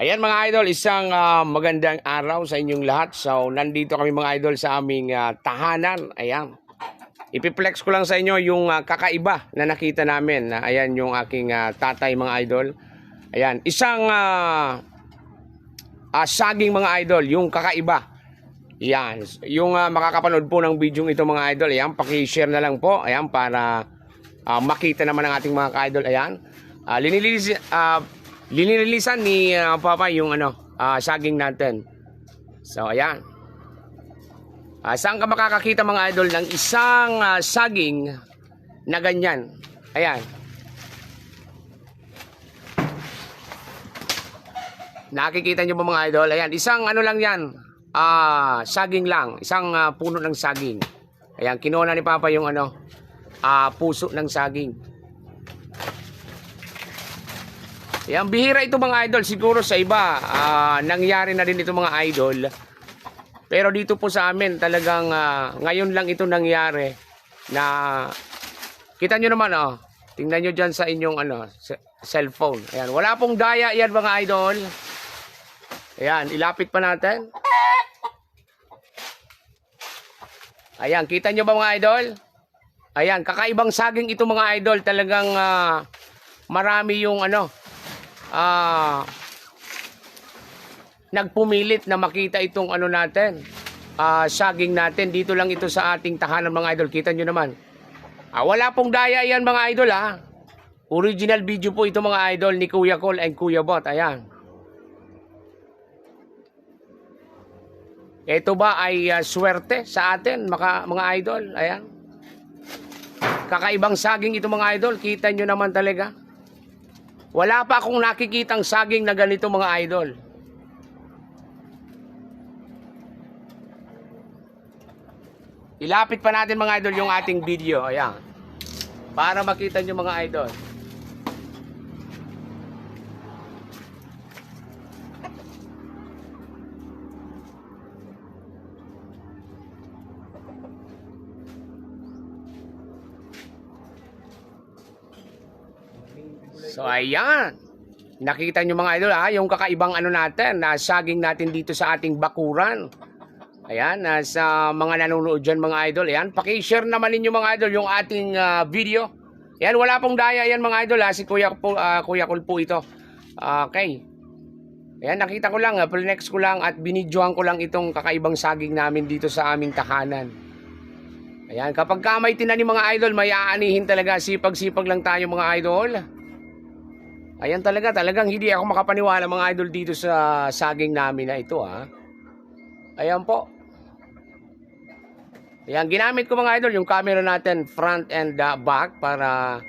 Ayan mga idol, isang ah, magandang araw sa inyong lahat. So, nandito kami mga idol sa aming ah, tahanan. Ayan. Ipiplex ko lang sa inyo yung ah, kakaiba na nakita namin. Na, ayan yung aking ah, tatay mga idol. Ayan, isang ah, ah, saging mga idol, yung kakaiba. Yan, yung ah, makakapanood po ng video ito mga idol, ayan, paki-share na lang po, ayan, para ah, makita naman ng ating mga ka-idol, ayan. Ah, linililis, ah, linililisan ni ah, Papa yung ano, ah, saging natin. So, ayan. Ah, saan ka makakakita mga idol ng isang ah, saging na ganyan? Ayan. Nakikita nyo ba mga idol? Ayan, isang ano lang yan. Ah, saging lang. Isang ah, puno ng saging. Ayan, kinuha ni Papa yung ano, ah, puso ng saging. Ayan, bihira ito mga idol. Siguro sa iba, ah, nangyari na din ito mga idol. Pero dito po sa amin, talagang ah, ngayon lang ito nangyari na kita nyo naman oh. Tingnan nyo dyan sa inyong ano, cellphone. Ayan, wala pong daya yan mga idol. Ayan, ilapit pa natin. Ayan, kita nyo ba mga idol? Ayan, kakaibang saging ito mga idol. Talagang ah, marami yung ano, ah, nagpumilit na makita itong ano natin, ah, saging natin. Dito lang ito sa ating tahanan mga idol. Kita nyo naman. Ah, wala pong daya yan mga idol ha. Original video po ito mga idol ni Kuya Cole and Kuya Bot. Ayan. Ito ba ay ah, swerte sa atin mga, mga idol? Ayan. Kakaibang saging ito mga idol. Kita nyo naman talaga. Wala pa akong nakikitang saging na ganito mga idol. Ilapit pa natin mga idol yung ating video. Ayan. Para makita nyo mga idol. So ayan. Nakita nyo mga idol ha, yung kakaibang ano natin, na saging natin dito sa ating bakuran. Ayan, nasa mga nanonood dyan mga idol. Ayan, pakishare naman ninyo mga idol yung ating ah, video. Ayan, wala pong daya yan mga idol ha, si Kuya, po, ah, Kuya Kul po ito. Okay. Ayan, nakita ko lang, uh, next ko lang at binidyohan ko lang itong kakaibang saging namin dito sa aming tahanan. Ayan, kapag ka may tinanim mga idol, may aanihin talaga. Sipag-sipag lang tayo mga idol. Ayan talaga, talagang hindi ako makapaniwala mga idol dito sa saging namin na ito ha. Ayan po. Ayan, ginamit ko mga idol yung camera natin front and uh, back para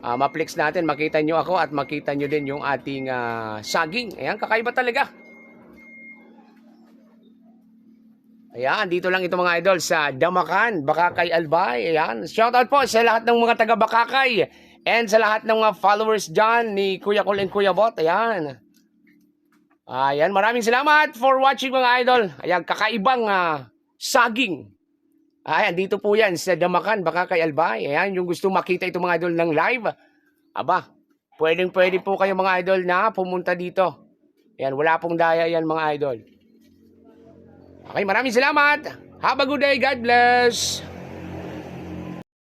uh, ma-flex natin, makita nyo ako at makita nyo din yung ating ah, saging. Ayan, kakaiba talaga. Ayan, dito lang ito mga idol sa Damakan, Bakakay Albay. Ayan, shoutout po sa lahat ng mga taga Bakakay and sa lahat ng mga followers dyan ni Kuya Kul and Kuya Bot. Ayan. Ayan, maraming salamat for watching mga idol. Ayan, kakaibang ah, saging. Ayan, dito po yan sa Damakan, Bakakay Albay. Ayan, yung gusto makita ito mga idol ng live. Aba, pwedeng pwede po kayo mga idol na pumunta dito. Ayan, wala pong daya yan mga idol. Okay, maraming salamat. Have a good day. God bless.